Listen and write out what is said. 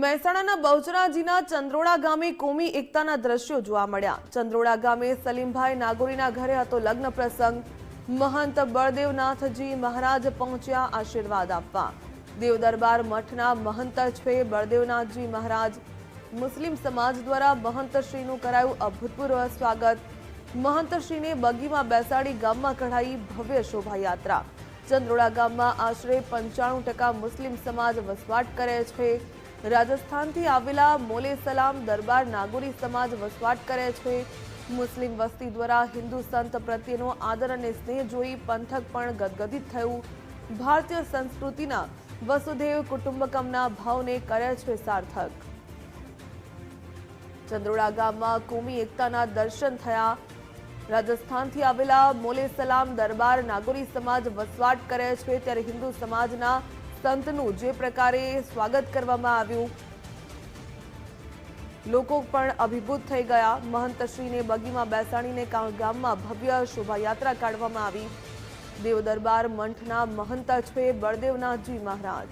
મહેસાણાના બહુચરાજીના ચંદ્રોડા ગામે કોમી એકતાના દ્રશ્યો જોવા મળ્યા. ચંદ્રોડા ગામે સલીમભાઈ નાગોરીના ઘરે હતો લગ્ન પ્રસંગ. મહંત બળદેવનાથજી મહારાજ પહોંચ્યા આશીર્વાદ આપવા. દેવદરબાર મઠના મહંત છે બળદેવનાથજી મહારાજ. મુસ્લિમ સમાજ દ્વારા મહંતશ્રીનું કરાયું અભૂતપૂર્વ સ્વાગત. મહંતશ્રીને બગીમાં બેસાડી ગામમાં કઢાઈ ભવ્ય શોભાયાત્રા. ચંદ્રોડા ગામમાં આશરે પંચાણું ટકા મુસ્લિમ સમાજ વસવાટ કરે છે. રાજસ્થાનથી આવેલા મોલે સલામ દરબાર નાગોરી સમાજ વસવાટ કરે છે. મુસ્લિમ વસ્તી દ્વારા હિન્દુ સંત પ્રત્યેનો આદર અને સ્નેહ જોઈ પંથક પણ ગદગદિત થયું. ભારતીય સંસ્કૃતિના વસુદેવ કુટુંબકમના ભાવને કરે છે સાર્થક. ચંદ્રોડા ગામમાં કોમી એકતાના દર્શન થયા. રાજસ્થાનથી આવેલા મોલે સલામ દરબાર નાગોરી સમાજ વસવાટ કરે છે. ત્યારે હિન્દુ સમાજના સંતનું જે પ્રકારે સ્વાગત કરવામાં આવ્યું. લોકો પણ અભિભૂત થઈ ગયા. મહંતશ્રીને બગીમાં બેસાડીને ગામમાં ભવ્ય શોભાયાત્રા કાઢવામાં આવી. દેવ દરબાર મંઠના મહંત છે બળદેવનાથજી મહારાજ